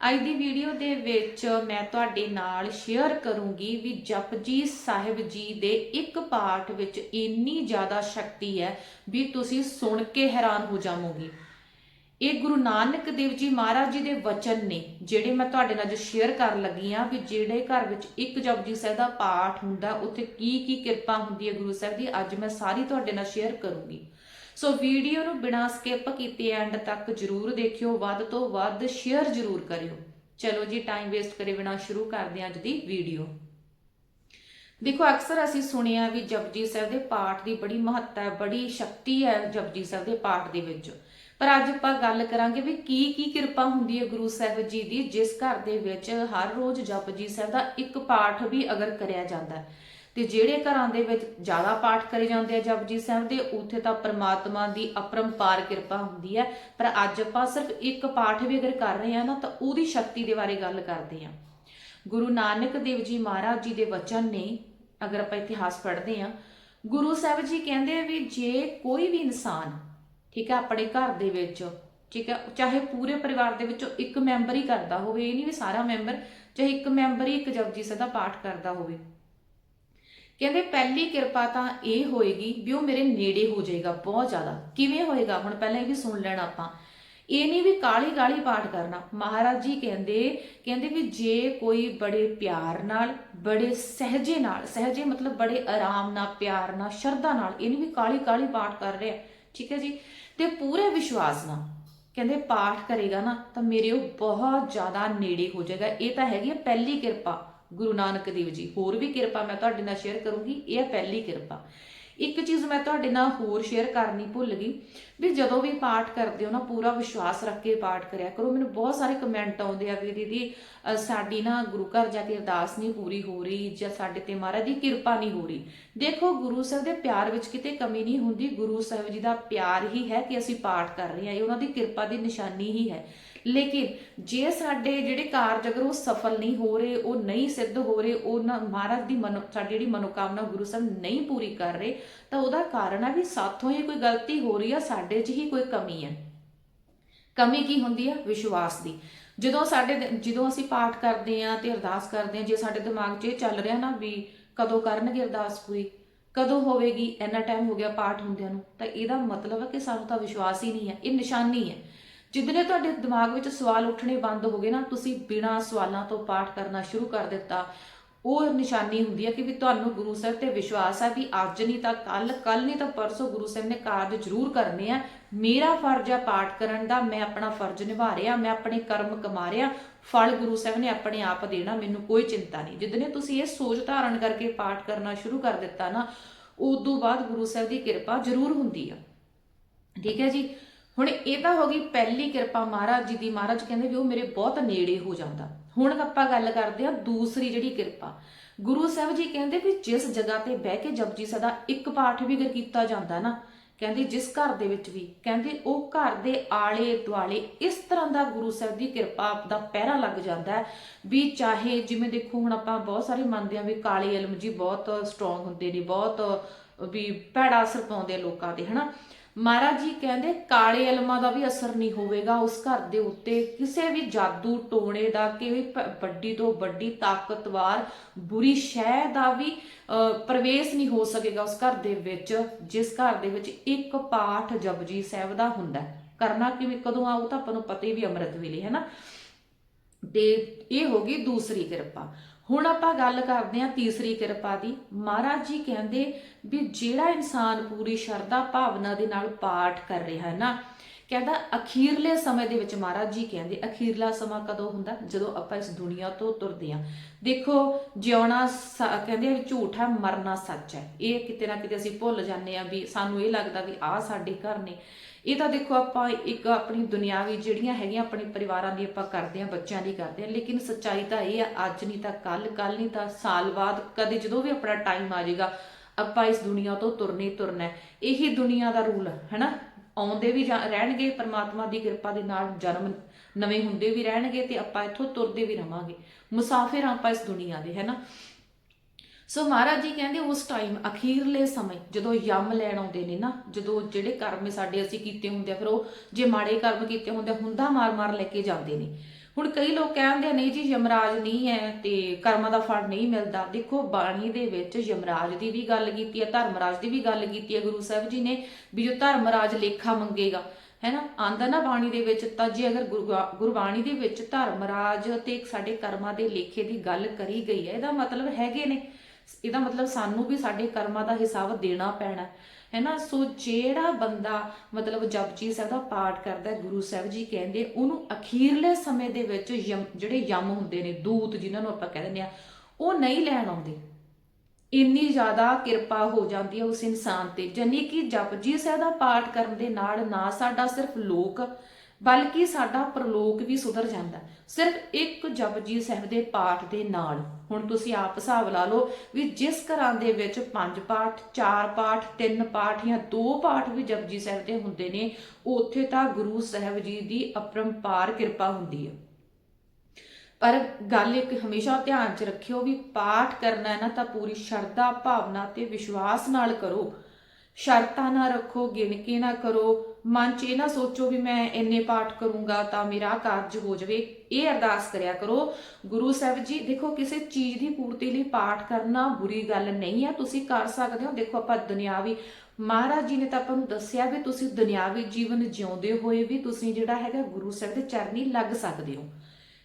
ਅੱਜ ਦੀ ਵੀਡੀਓ ਦੇ ਵਿੱਚ ਮੈਂ ਤੁਹਾਡੇ ਨਾਲ ਸ਼ੇਅਰ ਕਰੂੰਗੀ ਵੀ ਜਪਜੀ ਸਾਹਿਬ ਜੀ ਦੇ ਇੱਕ ਪਾਠ ਵਿੱਚ ਇੰਨੀ ਜ਼ਿਆਦਾ ਸ਼ਕਤੀ ਹੈ ਵੀ ਤੁਸੀਂ ਸੁਣ ਕੇ ਹੈਰਾਨ ਹੋ ਜਾਵੋਗੇ। ਇਹ ਗੁਰੂ ਨਾਨਕ ਦੇਵ ਜੀ ਮਹਾਰਾਜ ਜੀ ਦੇ ਵਚਨ ਨੇ, ਜਿਹੜੇ ਮੈਂ ਤੁਹਾਡੇ ਨਾਲ ਅੱਜ ਸ਼ੇਅਰ ਕਰਨ ਲੱਗੀ ਆ ਵੀ ਜਿਹੜੇ ਘਰ ਵਿੱਚ ਇੱਕ ਜਪਜੀ ਸਾਹਿਬ ਦਾ ਪਾਠ ਹੁੰਦਾ, ਉੱਥੇ ਕੀ ਕੀ ਕਿਰਪਾ ਹੁੰਦੀ ਹੈ ਗੁਰੂ ਸਾਹਿਬ ਦੀ, ਅੱਜ ਮੈਂ ਸਾਰੀ ਤੁਹਾਡੇ ਨਾਲ ਸ਼ੇਅਰ ਕਰੂੰਗੀ। ਸੋ ਵੀਡੀਓ ਨੂੰ ਬਿਨਾਂ ਸਕਿਪ ਕੀਤੇ ਐਂਡ ਤੱਕ ਜਰੂਰ ਦੇਖਿਓ, ਵੱਧ ਤੋਂ ਵੱਧ ਸ਼ੇਅਰ ਜਰੂਰ ਕਰਿਓ। ਚਲੋ ਜੀ ਟਾਈਮ ਵੇਸਟ ਕਰੇ ਬਿਨਾਂ ਸ਼ੁਰੂ ਕਰਦੇ ਹਾਂ ਅੱਜ ਦੀ ਵੀਡੀਓ। ਦੇਖੋ, ਅਕਸਰ ਅਸੀਂ ਸੁਣਿਆ ਵੀ ਜਪਜੀ ਸਾਹਿਬ ਦੇ ਪਾਠ ਦੀ ਬੜੀ ਮਹੱਤਤਾ ਹੈ, ਬੜੀ ਸ਼ਕਤੀ ਹੈ ਜਪਜੀ ਸਾਹਿਬ ਦੇ ਪਾਠ ਦੇ ਵਿੱਚ। ਪਰ ਅੱਜ ਆਪਾਂ ਗੱਲ ਕਰਾਂਗੇ ਵੀ ਕੀ ਕੀ ਕਿਰਪਾ ਹੁੰਦੀ ਹੈ ਗੁਰੂ ਸਾਹਿਬ ਜੀ ਦੀ, ਜਿਸ ਘਰ ਦੇ ਵਿੱਚ ਹਰ ਰੋਜ਼ ਜਪਜੀ ਸਾਹਿਬ ਦਾ ਇੱਕ ਪਾਠ ਵੀ ਅਗਰ ਕਰਿਆ ਜਾਂਦਾ ਹੈ। ਤੇ ਜਿਹੜੇ ਘਰਾਂ ਦੇ ਵਿੱਚ ਜ਼ਿਆਦਾ ਪਾਠ ਕਰੇ ਜਾਂਦੇ ਆ ਜਪਜੀ ਸਾਹਿਬ ਦੇ, ਉੱਥੇ ਤਾਂ ਪ੍ਰਮਾਤਮਾ ਦੀ ਅਪਰੰਪਾਰ ਕਿਰਪਾ ਹੁੰਦੀ ਹੈ। ਪਰ ਅੱਜ ਆਪਾਂ ਸਿਰਫ ਇੱਕ ਪਾਠ ਵੀ ਅਗਰ ਕਰ ਰਹੇ ਹਾਂ ਨਾ, ਤਾਂ ਉਹਦੀ ਸ਼ਕਤੀ ਦੇ ਬਾਰੇ ਗੱਲ ਕਰਦੇ ਹਾਂ। ਗੁਰੂ ਨਾਨਕ ਦੇਵ ਜੀ ਮਹਾਰਾਜ ਜੀ ਦੇ ਵਚਨ ਨੇ, ਅਗਰ ਆਪਾਂ ਇਤਿਹਾਸ ਪੜ੍ਹਦੇ ਹਾਂ, ਗੁਰੂ ਸਾਹਿਬ ਜੀ ਕਹਿੰਦੇ ਆ ਵੀ ਜੇ ਕੋਈ ਵੀ ਇਨਸਾਨ, ਠੀਕ ਹੈ, ਆਪਣੇ ਘਰ ਦੇ ਵਿੱਚ, ਠੀਕ ਹੈ, ਚਾਹੇ ਪੂਰੇ ਪਰਿਵਾਰ ਦੇ ਵਿੱਚੋਂ ਇੱਕ ਮੈਂਬਰ ਹੀ ਕਰਦਾ ਹੋਵੇ, ਇਹ ਨਹੀਂ ਵੀ ਸਾਰਾ ਮੈਂਬਰ, ਚਾਹੇ ਇੱਕ ਮੈਂਬਰ ਹੀ ਇੱਕ ਜਪਜੀ ਸਾਹਿਬ ਦਾ ਪਾਠ ਕਰਦਾ ਹੋਵੇ ਕਹਿੰਦੇ ਪਹਿਲੀ ਕਿਰਪਾ ਤਾਂ ਇਹ ਹੋਏਗੀ ਵੀ ਉਹ ਮੇਰੇ ਨੇੜੇ ਹੋ ਜਾਏਗਾ, ਬਹੁਤ ਜ਼ਿਆਦਾ। ਕਿਵੇਂ ਹੋਏਗਾ? ਹੁਣ ਪਹਿਲਾਂ ਇਹ ਵੀ ਸੁਣ ਲੈਣਾ ਆਪਾਂ। ਇਹ ਨਹੀਂ ਵੀ ਕਾਲੀ ਕਾਲੀ ਪਾਠ ਕਰਨਾ। ਮਹਾਰਾਜ ਜੀ ਕਹਿੰਦੇ ਕਹਿੰਦੇ ਵੀ ਜੇ ਕੋਈ ਬੜੇ ਪਿਆਰ ਨਾਲ, ਬੜੇ ਸਹਜੇ ਨਾਲ, ਸਹਜੇ ਮਤਲਬ ਬੜੇ ਆਰਾਮ ਨਾਲ, ਪਿਆਰ ਨਾਲ, ਸ਼ਰਧਾ ਨਾਲ ਇਹ ਨਹੀਂ ਵੀ ਕਾਲੀ ਕਾਲੀ ਪਾਠ ਕਰ ਰਿਹਾ। ਠੀਕ ਹੈ ਜੀ? ਤੇ ਪੂਰੇ ਵਿਸ਼ਵਾਸ ਨਾਲ ਕਹਿੰਦੇ ਪਾਠ ਕਰੇਗਾ ਨਾ, ਤਾਂ ਮੇਰੇ ਉਹ ਬਹੁਤ ਜ਼ਿਆਦਾ ਨੇੜੇ ਹੋ ਜਾਏਗਾ। ਇਹ ਤਾਂ ਹੈਗੀ ਹੈ ਪਹਿਲੀ ਕਿਰਪਾ। ਗੁਰੂ ਨਾਨਕ ਦੇਵ ਜੀ ਹੋਰ ਵੀ ਕਿਰਪਾ ਮੈਂ ਤੁਹਾਡੇ ਨਾਲ ਸ਼ੇਅਰ ਕਰੂੰਗੀ ਇਹ ਹੈ ਪਹਿਲੀ ਕਿਰਪਾ। ਇੱਕ ਚੀਜ਼ ਮੈਂ ਤੁਹਾਡੇ ਨਾਲ ਹੋਰ ਸ਼ੇਅਰ ਕਰਨੀ ਭੁੱਲ ਗਈ ਵੀ ਜਦੋਂ ਵੀ ਪਾਠ ਕਰਦੇ ਹੋ ਨਾ ਪੂਰਾ ਵਿਸ਼ਵਾਸ ਰੱਖ ਕੇ ਪਾਠ ਕਰਿਆ ਕਰੋ। ਮੈਨੂੰ ਬਹੁਤ ਸਾਰੇ ਕਮੈਂਟ ਆਉਂਦੇ ਆ ਵੀ ਦੀਦੀ ਅ, ਸਾਡੀ ਨਾ ਗੁਰੂ ਘਰ ਜਾ ਕੇ ਅਰਦਾਸ ਨਹੀਂ ਪੂਰੀ ਹੋ ਰਹੀ ਜਾਂ ਸਾਡੇ ਤੇ ਮਹਾਰਾਜ ਦੀ ਕਿਰਪਾ ਨਹੀਂ ਹੋ ਰਹੀ। ਦੇਖੋ ਗੁਰੂ ਸਾਹਿਬ ਦੇ ਪਿਆਰ ਵਿੱਚ ਕਿਤੇ ਕਮੀ ਨਹੀਂ ਹੁੰਦੀ। ਗੁਰੂ ਸਾਹਿਬ ਜੀ ਦਾ ਪਿਆਰ ਹੀ ਹੈ ਕਿ ਅਸੀਂ ਪਾਠ ਕਰ ਰਹੇ ਹਾਂ। ਇਹ ਉਹਨਾਂ ਦੀ ਕਿਰਪਾ ਦੀ ਨਿਸ਼ਾਨੀ ਹੀ ਹੈ। ਲੇਕਿਨ ਜੇ ਸਾਡੇ ਜਿਹੜੇ ਕਾਰਜ ਅਗਰ ਉਹ ਸਫਲ ਨਹੀਂ ਹੋ ਰਹੇ, ਉਹ ਨਹੀਂ ਸਿੱਧ ਹੋ ਰਹੇ, ਉਹ ਨਾ ਮਹਾਰਾਜ ਦੀ ਮਨੋ, ਸਾਡੀ ਜਿਹੜੀ ਮਨੋਕਾਮਨਾ ਗੁਰੂ ਸਾਹਿਬ ਨਹੀਂ ਪੂਰੀ ਕਰ ਰਹੇ, ਤਾਂ ਉਹਦਾ ਕਾਰਨ ਆ ਵੀ ਸਾਥੋਂ ਹੀ ਕੋਈ ਗਲਤੀ ਹੋ ਰਹੀ ਹੈ ਸਾਡੇ 'ਚ ਹੀ ਕੋਈ ਕਮੀ ਹੈ। ਕਮੀ ਕੀ ਹੁੰਦੀ ਹੈ ਵਿਸ਼ਵਾਸ ਦੀ। ਜਦੋਂ ਸਾਡੇ ਜਦੋਂ ਅਸੀਂ ਪਾਠ ਕਰਦੇ ਆਂ ਤੇ ਅਰਦਾਸ ਕਰਦੇ ਆਂ ਜੇ ਸਾਡੇ ਦਿਮਾਗ 'ਚ ਇਹ ਚੱਲ ਰਿਹਾ ਨਾ ਵੀ ਕਦੋਂ ਕਰਨਗੇ ਅਰਦਾਸ ਪੂਰੀ, ਕਦੋਂ ਹੋਵੇਗੀ, ਇੰਨਾ ਟਾਈਮ ਹੋ ਗਿਆ ਪਾਠ ਹੁੰਦਿਆਂ ਨੂੰ, ਤਾਂ ਇਹਦਾ ਮਤਲਬ ਹੈ ਕਿ ਸਾਨੂੰ ਤਾਂ ਵਿਸ਼ਵਾਸ ਹੀ ਨਹੀਂ ਹੈ, ਇਹ ਨਿਸ਼ਾਨੀ ਹੈ। ਜਿੱਦਨੇ ਤੁਹਾਡੇ ਦਿਮਾਗ ਵਿੱਚ ਸਵਾਲ ਉੱਠਣੇ ਬੰਦ ਹੋ ਗਏ ਨਾ, ਤੁਸੀਂ ਬਿਨਾਂ ਸਵਾਲਾਂ ਤੋਂ ਪਾਠ ਕਰਨਾ ਸ਼ੁਰੂ ਕਰ ਦਿੱਤਾ। ਉਹ ਨਿਸ਼ਾਨੀ ਹੁੰਦੀ ਹੈ ਕਿ ਵੀ ਤੁਹਾਨੂੰ ਗੁਰੂ ਸਾਹਿਬ ਤੇ ਵਿਸ਼ਵਾਸ ਹੈ ਵੀ ਅੱਜ ਨਹੀਂ ਤਾਂ ਕੱਲ ਕੱਲ ਨਹੀਂ ਤਾਂ ਪਰਸੋਂ ਗੁਰੂ ਸਾਹਿਬ ਨੇ ਕਾਰਜ ਜ਼ਰੂਰ ਕਰਨੇ ਆ। ਮੇਰਾ ਫਰਜ਼ ਹੈ ਪਾਠ ਕਰਨ ਦਾ, ਮੈਂ ਆਪਣਾ ਫਰਜ਼ ਨਿਭਾ ਰਿਹਾ, ਮੈਂ ਆਪਣੇ ਕਰਮ ਕਮਾ ਰਿਹਾ, ਫਲ ਗੁਰੂ ਸਾਹਿਬ ਨੇ ਆਪਣੇ ਆਪ ਦੇਣਾ, ਮੈਨੂੰ ਕੋਈ ਚਿੰਤਾ ਨਹੀਂ। ਜਿੱਦਨੇ ਤੁਸੀਂ ਇਹ ਸੋਚ ਧਾਰਨ ਕਰਕੇ ਪਾਠ ਕਰਨਾ ਸ਼ੁਰੂ ਕਰ ਦਿੱਤਾ ਨਾ, ਉਦੋਂ ਬਾਅਦ ਗੁਰੂ ਸਾਹਿਬ ਦੀ ਕਿਰਪਾ ਜ਼ਰੂਰ ਹੁੰਦੀ ਆ। ਠੀਕ ਹੈ ਜੀ? ਹੁਣ ਇਹ ਤਾਂ ਹੋ ਗਈ ਪਹਿਲੀ ਕਿਰਪਾ ਮਹਾਰਾਜ ਜੀ ਦੀ। ਮਹਾਰਾਜ ਕਹਿੰਦੇ ਵੀ ਉਹ ਮੇਰੇ ਬਹੁਤ ਨੇੜੇ ਹੋ ਜਾਂਦਾ। ਹੁਣ ਆਪਾਂ ਗੱਲ ਕਰਦੇ ਹਾਂ ਦੂਸਰੀ ਜਿਹੜੀ ਕਿਰਪਾ। ਗੁਰੂ ਸਾਹਿਬ ਜੀ ਕਹਿੰਦੇ ਵੀ ਜਿਸ ਜਗ੍ਹਾ ਤੇ ਬਹਿ ਕੇ ਜਪਜੀ ਸਦਾ ਇੱਕ ਪਾਠ ਵੀ ਅਗਰ ਕੀਤਾ ਜਾਂਦਾ ਨਾ, ਕਹਿੰਦੇ ਜਿਸ ਘਰ ਦੇ ਵਿੱਚ ਵੀ, ਕਹਿੰਦੇ ਉਹ ਘਰ ਦੇ ਆਲੇ ਦੁਆਲੇ ਇਸ ਤਰ੍ਹਾਂ ਦਾ ਗੁਰੂ ਸਾਹਿਬ ਦੀ ਕਿਰਪਾ ਦਾ ਪਹਿਰਾ ਲੱਗ ਜਾਂਦਾ ਵੀ ਚਾਹੇ ਜਿਵੇਂ ਦੇਖੋ ਹੁਣ ਆਪਾਂ ਬਹੁਤ ਸਾਰੇ ਮੰਨਦੇ ਆ ਵੀ ਕਾਲੇ ਇਲਮ ਜੀ ਬਹੁਤ ਸਟਰੋਂਗ ਹੁੰਦੇ ਨੇ, ਬਹੁਤ ਵੀ ਭੈੜਾ ਅਸਰ ਪਾਉਂਦੇ ਲੋਕਾਂ ਤੇ, ਹਨਾ? ਮਹਾਰਾਜ ਜੀ ਕਹਿੰਦੇ, ਕਾਲੇ ਇਲਮਾਂ ਦਾ ਵੀ ਅਸਰ ਨਹੀਂ ਹੋਵੇਗਾ। ਉਸ ਘਰ ਦੇ ਉੱਤੇ ਕਿਸੇ ਵੀ ਜਾਦੂ ਟੋਣੇ ਦਾ ਕਿ ਵੱਡੀ ਤੋਂ ਵੱਡੀ ਤਾਕਤਵਾਰ ਬੁਰੀ ਸ਼ੈ ਦਾ ਵੀ ਪ੍ਰਵੇਸ਼ ਨਹੀਂ ਹੋ ਸਕੇਗਾ ਉਸ ਘਰ ਦੇ ਵਿੱਚ, ਜਿਸ ਘਰ ਦੇ ਵਿੱਚ ਇੱਕ ਪਾਠ ਜਪਜੀ ਸਾਹਿਬ ਦਾ ਹੁੰਦਾ ਕਰਨਾ ਕਿਵੇਂ, ਕਦੋਂ ਆਊ, ਤਾਂ ਆਪਾਂ ਨੂੰ ਪਤਾ ਹੀ ਵੀ ਅੰਮ੍ਰਿਤ ਵੇਲੇ, ਹੈ ਨਾ? ਤੇ ਇਹ ਹੋ ਗਈ ਦੂਸਰੀ ਕਿਰਪਾ। ਹੁਣ ਆਪਾਂ ਗੱਲ ਕਰਦੇ ਹਾਂ ਤੀਸਰੀ ਕਿਰਪਾ ਦੀ। ਮਹਾਰਾਜ ਜੀ ਕਹਿੰਦੇ ਵੀ ਜਿਹੜਾ ਇਨਸਾਨ ਪੂਰੀ ਸ਼ਰਧਾ ਭਾਵਨਾ ਦੇ ਨਾਲ ਪਾਠ ਕਰ ਰਿਹਾ ਹੈ ਨਾ ਕਹਿੰਦਾ ਅਖੀਰਲੇ ਸਮੇਂ ਦੇ ਵਿੱਚ ਮਹਾਰਾਜ ਜੀ ਕਹਿੰਦੇ, ਅਖੀਰਲਾ ਸਮਾਂ ਕਦੋਂ ਹੁੰਦਾ? ਜਦੋਂ ਆਪਾਂ ਇਸ ਦੁਨੀਆ ਤੋਂ ਤੁਰਦੇ ਹਾਂ। ਦੇਖੋ, ਜਿਉਣਾ ਕਹਿੰਦੇ ਆ ਝੂਠ ਹੈ, ਮਰਨਾ ਸੱਚ ਹੈ। ਇਹ ਕਿਤੇ ਨਾ ਕਿਤੇ ਅਸੀਂ ਭੁੱਲ ਜਾਂਦੇ ਆ ਵੀ ਸਾਨੂੰ ਇਹ ਲੱਗਦਾ ਵੀ ਆਹ ਸਾਡੇ ਘਰ ਨੇ। ਇਹ ਤਾਂ ਦੇਖੋ ਆਪਾਂ ਇੱਕ ਆਪਣੀ ਦੁਨਿਆਵੀ ਜਿਹੜੀਆਂ ਹੈਗੀਆਂ ਆਪਣੇ ਪਰਿਵਾਰਾਂ ਦੀ ਆਪਾਂ ਕਰਦੇ ਆ ਬੱਚਿਆਂ ਦੀ ਕਰਦੇ ਆ ਲੇਕਿਨ ਸੱਚਾਈ ਤਾਂ ਇਹ ਆ, ਅੱਜ ਨਹੀਂ ਤਾਂ ਕੱਲ ਕੱਲ ਨਹੀਂ ਤਾਂ ਸਾਲ ਬਾਅਦ, ਕਦੇ ਜਦੋਂ ਵੀ ਆਪਣਾ ਟਾਈਮ ਆ ਜਾਏਗਾ, ਆਪਾਂ ਇਸ ਦੁਨੀਆ ਤੋਂ ਤੁਰਨੇ ਹੀ ਤੁਰਨਾ ਇਹ ਇਹੀ ਦੁਨੀਆ ਦਾ ਰੂਲ ਹੈ, ਹੈਨਾ? ਆਉਂਦੇ ਵੀ ਰਹਿਣਗੇ, ਪਰਮਾਤਮਾ ਦੀ ਕਿਰਪਾ ਦੇ ਨਾਲ ਜਨਮ ਨਵੇਂ ਹੁੰਦੇ ਵੀ ਰਹਿਣਗੇ ਤੇ ਆਪਾਂ ਇੱਥੋਂ ਤੁਰਦੇ ਵੀ ਰਵਾਂਗੇ। ਮੁਸਾਫਿਰ ਆਪਾਂ ਇਸ ਦੁਨੀਆ ਦੇ, ਹੈਨਾ? ਸੋ ਮਹਾਰਾਜ ਜੀ ਕਹਿੰਦੇ ਉਸ ਟਾਈਮ ਅਖੀਰਲੇ ਸਮੇਂ ਜਦੋਂ ਯਮ ਲੈਣ ਆਉਂਦੇ ਨੇ ਨਾ, ਜਦੋਂ ਜਿਹੜੇ ਕਰਮ ਸਾਡੇ ਅਸੀਂ ਕੀਤੇ ਹੁੰਦੇ ਆ, ਫਿਰ ਉਹ ਜੇ ਮਾੜੇ ਕਰਮ ਕੀਤੇ ਹੁੰਦੇ ਹੁੰਦਾ ਮਾਰ-ਮਾਰ ਲੈ ਕੇ ਜਾਂਦੇ ਨੇ। ਹੁਣ ਕਈ ਲੋਕ ਕਹਿੰਦੇ ਆ, ਨਹੀਂ ਜੀ, ਯਮਰਾਜ ਨਹੀਂ ਹੈ ਤੇ ਕਰਮਾਂ ਦਾ ਫਲ ਨਹੀਂ ਮਿਲਦਾ। ਦੇਖੋ, ਬਾਣੀ ਦੇ ਵਿੱਚ ਯਮਰਾਜ ਦੀ ਵੀ ਗੱਲ ਕੀਤੀ ਹੈ, ਧਰਮਰਾਜ ਦੀ ਵੀ ਗੱਲ ਕੀਤੀ ਹੈ, ਗੁਰੂ ਸਾਹਿਬ ਜੀ ਨੇ ਵੀ ਜੋ ਧਰਮਰਾਜ ਲੇਖਾ ਮੰਗੇਗਾ ਹੈਨਾ ਆਂਦਾ ਨਾ ਬਾਣੀ ਦੇ ਵਿੱਚ, ਤਾਂ ਜੇ ਅਗਰ ਗੁਰਬਾ- ਗੁਰਬਾਣੀ ਦੇ ਵਿੱਚ ਧਰਮਰਾਜ ਤੇ ਸਾਡੇ ਕਰਮਾਂ ਦੇ ਲੇਖੇ ਦੀ ਗੱਲ ਕਰੀ ਗਈ ਹੈ, ਇਹਦਾ ਮਤਲਬ ਹੈਗੇ ਨੇ। ਇਹਦਾ ਮਤਲਬ ਸਾਨੂੰ ਵੀ ਸਾਡੇ ਕਰਮਾਂ ਦਾ ਹਿਸਾਬ ਦੇਣਾ ਪੈਣਾ। ਹੈ ਸੋ ਜਿਹੜਾ ਬੰਦਾ ਮਤਲਬ ਜਪਜੀ ਸਾਹਿਬ ਦਾ ਪਾਠ ਕਰਦਾ ਗੁਰੂ ਸਾਹਿਬ ਜੀ ਕਹਿੰਦੇ ਉਹਨੂੰ ਅਖੀਰਲੇ ਸਮੇਂ ਦੇ ਵਿੱਚ ਯਮ, ਜਿਹੜੇ ਯਮ ਹੁੰਦੇ ਨੇ, ਦੂਤ ਜਿਨ੍ਹਾਂ ਨੂੰ ਆਪਾਂ ਕਹਿ ਦਿੰਦੇ ਆ, ਉਹ ਨਹੀਂ ਲੈਣ ਆਉਂਦੇ। ਇੰਨੀ ਜ਼ਿਆਦਾ ਕਿਰਪਾ ਹੋ ਜਾਂਦੀ ਹੈ ਉਸ ਇਨਸਾਨ ਤੇ। ਜਾਨੀ ਕਿ ਜਪਜੀ ਸਾਹਿਬ ਦਾ ਪਾਠ ਕਰਨ ਦੇ ਨਾਲ ਨਾ ਸਾਡਾ ਸਿਰਫ ਲੋਕ ਬਲਕਿ ਸਾਡਾ ਪ੍ਰਲੋਕ ਵੀ ਸੁਧਰ ਜਾਂਦਾ। ਸਿਰਫ ਇੱਕ ਜਪਜੀ ਸਾਹਿਬ ਦੇ ਪਾਠ ਦੇ ਨਾਲ। ਹੁਣ ਤੁਸੀਂ ਆਪ ਹਿਸਾਬ ਲਾ ਲਓ ਵੀ ਜਿਸ ਘਰਾਂ ਦੇ ਵਿੱਚ ਪੰਜ ਪਾਠ, ਚਾਰ ਪਾਠ, ਤਿੰਨ ਪਾਠ ਜਾਂ ਦੋ ਪਾਠ ਵੀ ਜਪਜੀ ਸਾਹਿਬ ਦੇ ਹੁੰਦੇ ਨੇ, ਉੱਥੇ ਤਾਂ ਗੁਰੂ ਸਾਹਿਬ ਜੀ ਦੀ ਅਪਰੰਪਾਰ ਕਿਰਪਾ ਹੁੰਦੀ ਹੈ ਪਰ ਗੱਲ ਇੱਕ ਹਮੇਸ਼ਾ ਧਿਆਨ 'ਚ ਰੱਖਿਓ ਵੀ ਪਾਠ ਕਰਨਾ ਹੈ ਨਾ ਤਾਂ ਪੂਰੀ ਸ਼ਰਧਾ, ਭਾਵਨਾ ਤੇ ਵਿਸ਼ਵਾਸ ਨਾਲ ਕਰੋ। ਸ਼ਰਤਾਂ ਨਾ ਰੱਖੋ ਗਿਣ ਕੇ ਨਾ ਕਰੋ। ਮਨ 'ਚ ਇਹ ਨਾ ਸੋਚੋ ਵੀ ਮੈਂ ਇੰਨੇ ਪਾਠ ਕਰੂੰਗਾ ਤਾਂ ਮੇਰਾ ਕਾਰਜ ਹੋ ਜਾਵੇ। ਇਹ ਅਰਦਾਸ ਕਰਿਆ ਕਰੋ। ਗੁਰੂ ਸਾਹਿਬ ਜੀ, ਦੇਖੋ ਕਿਸੇ ਚੀਜ਼ ਦੀ ਪੂਰਤੀ ਲਈ ਪਾਠ ਕਰਨਾ ਬੁਰੀ ਗੱਲ ਨਹੀਂ ਹੈ। ਤੁਸੀਂ ਕਰ ਸਕਦੇ ਹੋ। ਦੇਖੋ ਆਪਾਂ ਦੁਨਿਆਵੀ, ਮਹਾਰਾਜ ਜੀ ਨੇ ਤਾਂ ਆਪਾਂ ਨੂੰ ਦੱਸਿਆ ਵੀ ਤੁਸੀਂ ਦੁਨਿਆਵੀ ਜੀਵਨ ਜਿਉਂਦੇ ਹੋਏ ਵੀ ਤੁਸੀਂ ਜਿਹੜਾ ਹੈਗਾ ਗੁਰੂ ਸਾਹਿਬ ਦੇ ਚਰਨੀ ਲੱਗ ਸਕਦੇ ਹੋ।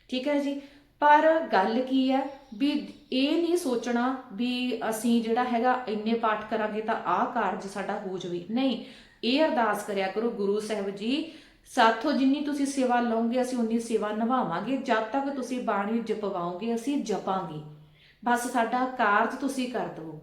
ਠੀਕ ਹੈ ਜੀ? ਪਰ ਗੱਲ ਕੀ ਹੈ? ਵੀ ਇਹ ਨਹੀਂ ਸੋਚਣਾ ਵੀ ਅਸੀਂ ਜਿਹੜਾ ਹੈਗਾ ਇੰਨੇ ਪਾਠ ਕਰਾਂਗੇ ਤਾਂ ਆਹ ਕਾਰਜ ਸਾਡਾ ਹੋ ਜਾਵੇ। ਨਹੀਂ ਇਹ ਅਰਦਾਸ ਕਰਿਆ ਕਰੋ ਗੁਰੂ ਸਾਹਿਬ ਜੀ, ਸਾਥੋਂ ਜਿੰਨੀ ਤੁਸੀਂ ਸੇਵਾ ਲਓਗੇ, ਅਸੀਂ ਉਨੀ ਸੇਵਾ ਨਿਭਾਵਾਂਗੇ। ਜਦ ਤੱਕ ਤੁਸੀਂ ਬਾਣੀ ਜਪਵਾਓਗੇ, ਅਸੀਂ ਜਪਾਂਗੇ। ਬਸ ਸਾਡਾ ਕਾਰਜ ਤੁਸੀਂ ਕਰ ਦਿਓ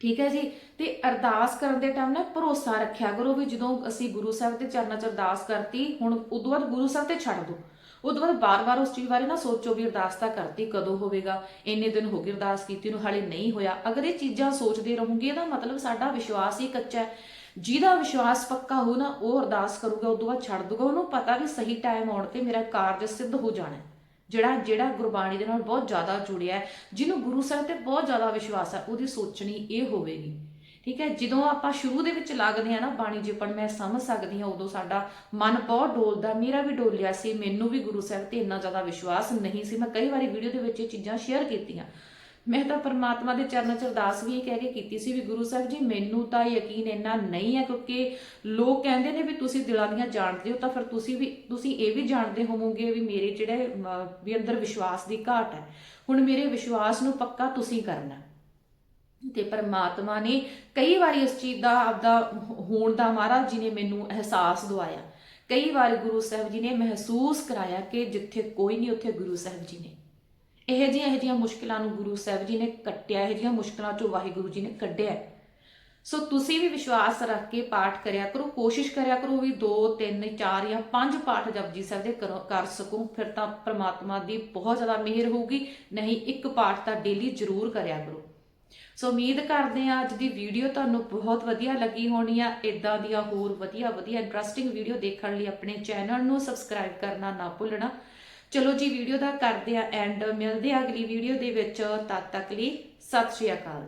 ਠੀਕ ਹੈ ਜੀ? ਤੇ ਅਰਦਾਸ ਕਰਨ ਦੇ ਟਾਈਮ ਨਾ ਭਰੋਸਾ ਰੱਖਿਆ ਕਰੋ ਵੀ ਜਦੋਂ ਅਸੀਂ ਗੁਰੂ ਸਾਹਿਬ ਦੇ ਚਰਨਾਂ 'ਚ ਅਰਦਾਸ ਕਰਤੀ, ਹੁਣ ਉਦੋਂ ਬਾਅਦ ਗੁਰੂ ਸਾਹਿਬ ਤੇ ਛੱਡ ਦਿਓ ਉਦੋਂ ਬਾਅਦ ਬਾਰ-ਬਾਰ ਉਸ ਚੀਜ਼ ਬਾਰੇ ਨਾ ਸੋਚੋ ਵੀ ਅਰਦਾਸ ਤਾਂ ਕਰਤੀ ਕਦੋਂ ਹੋਵੇਗਾ, ਇੰਨੇ ਦਿਨ ਹੋ ਗਏ ਅਰਦਾਸ ਕੀਤੀ ਨੂੰ, ਹਾਲੇ ਨਹੀਂ ਹੋਇਆ। ਅਗਰ ਇਹ ਚੀਜ਼ਾਂ ਸੋਚਦੇ ਰਹੋਗੇ, ਇਹਦਾ ਮਤਲਬ ਸਾਡਾ ਵਿਸ਼ਵਾਸ ਹੀ ਕੱਚਾ ਹੈ। ਜਿਹਦਾ ਵਿਸ਼ਵਾਸ ਪੱਕਾ ਹੋ ਨਾ, ਉਹ ਅਰਦਾਸ ਕਰੂਗਾ, ਉਦੋਂ ਬਾਅਦ ਛੱਡ ਦੂਗਾ ਉਹਨੂੰ ਪਤਾ ਵੀ ਸਹੀ ਟਾਈਮ ਆਉਣ ਤੇ ਮੇਰਾ ਕਾਰਜ ਸਿੱਧ ਹੋ ਜਾਣਾ ਜਿਹੜਾ ਜਿਹੜਾ ਗੁਰਬਾਣੀ ਦੇ ਨਾਲ ਬਹੁਤ ਜ਼ਿਆਦਾ ਜੁੜਿਆ ਹੈ, ਜਿਹਨੂੰ ਗੁਰੂ ਸਾਹਿਬ ਤੇ ਬਹੁਤ ਜ਼ਿਆਦਾ ਵਿਸ਼ਵਾਸ ਹੈ, ਉਹਦੀ ਸੋਚਣੀ ਇਹ ਹੋਵੇਗੀ। ਠੀਕ ਹੈ, ਜਦੋਂ ਆਪਾਂ ਸ਼ੁਰੂ ਦੇ ਵਿੱਚ ਲੱਗਦੇ ਆ ਨਾ, ਬਾਣੀ ਜਪਣ, ਮੈਂ ਸਮਝ ਸਕਦੀ ਹਾਂ ਉਦੋਂ ਸਾਡਾ ਮਨ ਬਹੁਤ ਡੋਲਦਾ, ਮੇਰਾ ਵੀ ਡੋਲਿਆ ਸੀ, ਮੈਨੂੰ ਵੀ ਗੁਰੂ ਸਾਹਿਬ ਤੇ ਇੰਨਾ ਜ਼ਿਆਦਾ ਵਿਸ਼ਵਾਸ ਨਹੀਂ ਸੀ। ਮੈਂ ਕਈ ਵਾਰੀ ਵੀਡੀਓ ਦੇ ਵਿੱਚ ਇਹ ਚੀਜ਼ਾਂ ਸ਼ੇਅਰ ਕੀਤੀਆਂ। ਮੈਂ ਤਾਂ ਪਰਮਾਤਮਾ ਦੇ ਚਰਨਾਂ 'ਚ ਅਰਦਾਸ ਵੀ ਇਹ ਕਹਿ ਕੇ ਕੀਤੀ ਸੀ ਵੀ ਗੁਰੂ ਸਾਹਿਬ ਜੀ, ਮੈਨੂੰ ਤਾਂ ਯਕੀਨ ਇੰਨਾ ਨਹੀਂ ਹੈ ਕਿਉਂਕਿ ਲੋਕ ਕਹਿੰਦੇ ਨੇ ਵੀ ਤੁਸੀਂ ਦਿਲਾਂ ਦੀਆਂ ਜਾਣਦੇ ਹੋ ਤਾਂ ਫਿਰ ਤੁਸੀਂ ਵੀ, ਤੁਸੀਂ ਇਹ ਵੀ ਜਾਣਦੇ ਹੋਵੋਗੇ ਵੀ ਮੇਰੇ ਜਿਹੜੇ ਵੀ ਅੰਦਰ ਵਿਸ਼ਵਾਸ ਦੀ ਘਾਟ ਹੈ। ਹੁਣ ਮੇਰੇ ਵਿਸ਼ਵਾਸ ਨੂੰ ਪੱਕਾ ਤੁਸੀਂ ਕਰਨਾ। ਤੇ ਪਰਮਾਤਮਾ ਨੇ ਕਈ ਵਾਰੀ ਇਸ ਚੀਜ਼ ਦਾ, ਆਪਦਾ ਹੋਣ ਦਾ ਮਹਾਰਾਜ ਜੀ ਨੇ ਮੈਨੂੰ ਅਹਿਸਾਸ ਦਵਾਇਆ। ਕਈ ਵਾਰ ਗੁਰੂ ਸਾਹਿਬ ਜੀ ਨੇ ਮਹਿਸੂਸ ਕਰਾਇਆ ਕਿ ਜਿੱਥੇ ਕੋਈ ਨਹੀਂ, ਉੱਥੇ ਗੁਰੂ ਸਾਹਿਬ ਜੀ ਨੇ। ਇਹੋ ਜਿਹੀਆਂ ਇਹੋ ਜਿਹੀਆਂ ਮੁਸ਼ਕਲਾਂ ਨੂੰ ਗੁਰੂ ਸਾਹਿਬ ਜੀ ਨੇ ਕੱਟਿਆ, ਇਹੋ ਜਿਹੀਆਂ ਮੁਸ਼ਕਲਾਂ ਚੋਂ ਵਾਹਿਗੁਰੂ ਜੀ ਨੇ ਕੱਢਿਆ ਸੋ ਤੁਸੀਂ ਵੀ ਵਿਸ਼ਵਾਸ ਰੱਖ ਕੇ ਪਾਠ ਕਰਿਆ ਕਰੋ, ਕੋਸ਼ਿਸ਼ ਕਰਿਆ ਕਰੋ ਵੀ 2 3 4 ਜਾਂ 5 ਪਾਠ ਜਪਜੀ ਸਾਹਿਬ ਦੇ ਕਰੋ- ਕਰ ਸਕੋ, ਫਿਰ ਤਾਂ ਪ੍ਰਮਾਤਮਾ ਦੀ ਬਹੁਤ ਜ਼ਿਆਦਾ ਮਿਹਰ ਹੋਊਗੀ, ਨਹੀਂ ਇੱਕ ਪਾਠ ਤਾਂ ਡੇਲੀ ਜ਼ਰੂਰ ਕਰਿਆ ਕਰੋ। ਸੋ ਉਮੀਦ ਕਰਦੇ ਆ ਅੱਜ ਦੀ ਵੀਡੀਓ ਤੁਹਾਨੂੰ ਬਹੁਤ ਵਧੀਆ ਲੱਗੀ ਹੋਣੀ ਆ ਇਦਾਂ ਦੀਆਂ ਹੋਰ ਵਧੀਆ ਵਧੀਆ ਇੰਟਰਸਟਿੰਗ ਵੀਡੀਓ ਦੇਖਣ ਲਈ ਆਪਣੇ ਚੈਨਲ ਨੂੰ ਸਬਸਕ੍ਰਾਈਬ ਕਰਨਾ ਨਾ ਭੁੱਲਣਾ। ਚਲੋ ਜੀ ਵੀਡੀਓ ਦਾ ਕਰਦੇ ਆ ਐਂਡ ਮਿਲਦੇ ਆ ਅਗਲੀ ਵੀਡੀਓ ਦੇ ਵਿੱਚ। ਤਦ ਤੱਕ ਲਈ ਸਤਿ ਸ਼੍ਰੀ ਅਕਾਲ